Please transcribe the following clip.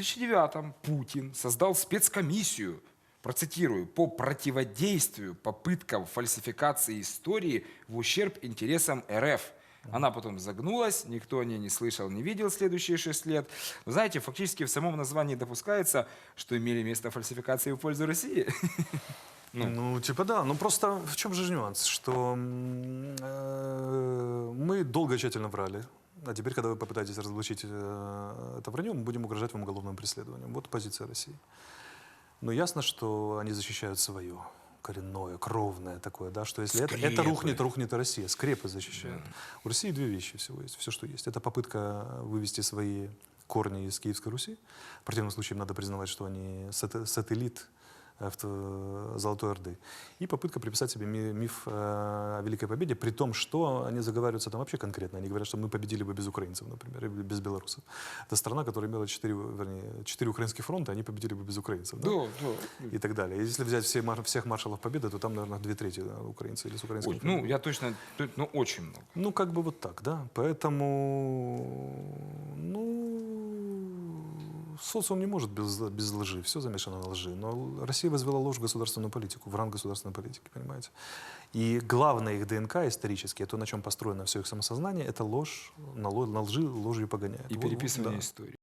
2009 Путин создал спецкомиссию, процитирую, по противодействию попыткам фальсификации истории в ущерб интересам РФ. Она потом загнулась, никто о ней не слышал, не видел следующие шесть лет. Вы знаете, фактически в самом названии допускается, что имели место фальсификации в пользу России. Ну, типа да, ну просто в чем же нюанс, что э, мы долго тщательно врали, а теперь, когда вы попытаетесь разоблачить э, это вранье, мы будем угрожать вам уголовным преследованием. Вот позиция России. Но ясно, что они защищают свое коренное, кровное такое, да, что если это, это рухнет, рухнет и Россия. Скрепы защищают. У России две вещи всего есть, все, что есть. Это попытка вывести свои корни из Киевской Руси. В противном случае им надо признавать, что они сат- сателлит в Золотой Орды. И попытка приписать себе ми- миф о Великой Победе, при том, что они заговариваются там вообще конкретно. Они говорят, что мы победили бы без украинцев, например, или без белорусов. Это страна, которая имела четыре, вернее, четыре украинских фронта, они победили бы без украинцев. да? Да, да. И так далее. И Если взять все, всех маршалов Победы, то там, наверное, две трети да, украинцы или с украинским Ой, ну, я точно, ну, очень много. ну, как бы вот так, да. Поэтому, ну, социум не может без, без лжи, все замешано на лжи. Но Россия возвела ложь в государственную политику, в ранг государственной политики, понимаете. И главное их ДНК исторически, то, на чем построено все их самосознание, это ложь, на, лжи ложью погоняет. И вот, переписывание да. истории.